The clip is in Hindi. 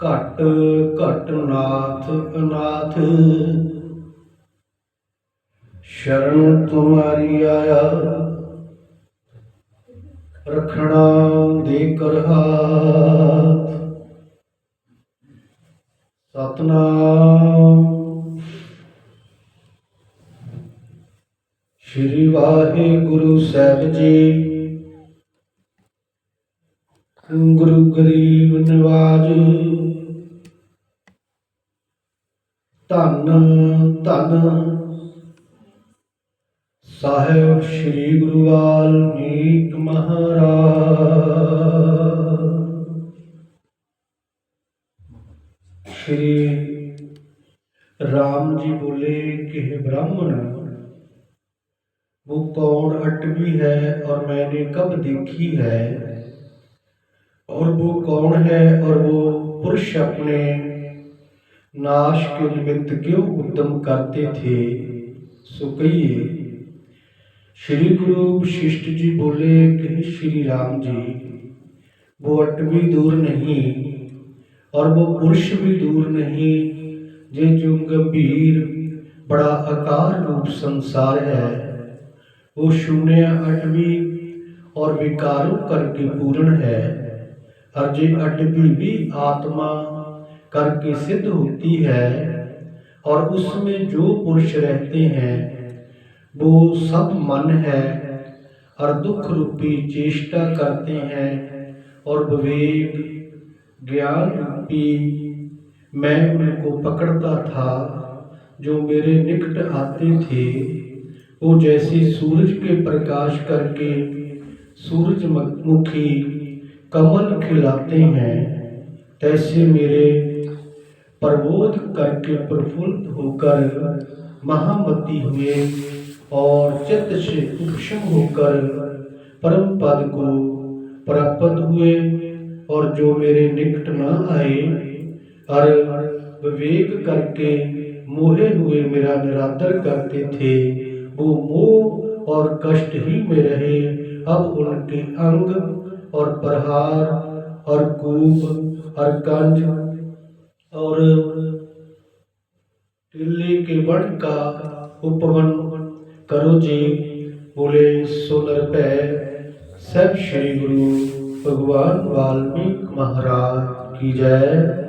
ਘਟ ਘਟ ਨਾਥ, ਅਨਾਥ। ਸ਼ਰਨ ਤੁਮਾਰੀ ਆਇਆ। ਰਖਣਾ ਦੇ ਕਰ ਹਾਥ। ਸਤਨਾਮ। ਸ਼੍ਰੀ ਵਾਹਿਗੁਰੂ ਸਾਹਿਬ ਜੀ। ਗੁਰੂ ਗਰੀਬ ਨਿਵਾਜ। ਧੰਨ ਧੰਨ ਸਾਹਿਬ ਸ੍ਰੀ ਗੁਰੂ ਵਾਲਮੀਕ ਮਹਾਰਾਜ श्री राम जी बोले कि हे ब्राह्मण वो कौन अटवी है और मैंने कब देखी है और वो कौन है और वो पुरुष अपने नाश के निमित्त क्यों उद्यम करते थे? सो कहिए। श्री गुरु वशिष्ठ जी बोले कि श्री राम जी, वो अटवी दूर नहीं और वो पुरुष भी दूर नहीं जे जो गंभीर, बड़ा आकार रूप संसार है, वो शून्य अटवी और विकारों करके पूर्ण है। और जे अटवी भी आत्मा करके सिद्ध होती है और उसमें जो पुरुष रहते हैं, वो सब मन है और दुख रूपी चेष्टा करते हैं और विवेक, ज्ञान रूपी मैं उनको पकड़ता था, जो मेरे निकट आते थे। वो जैसे सूरज के प्रकाश करके सूरजमुखी कमल खिलाते हैं, तैसे मेरे प्रबोध करके प्रफुल्लित होकर महामती हुए और चित्त से उपशम होकर परम पद को प्राप्त हुए और जो मेरे निकट न आए और विवेक करके मोहे हुए मेरा निरादर करते थे। वो मोह और कष्ट ही में रहे। अब उनके अंग और प्रहार और कूप और कंज और दिल्ली के वन का उपवन करो जी। बोले, सोनर पै, सब श्री गुरु भगवान वाल्मीकि महाराज की जय।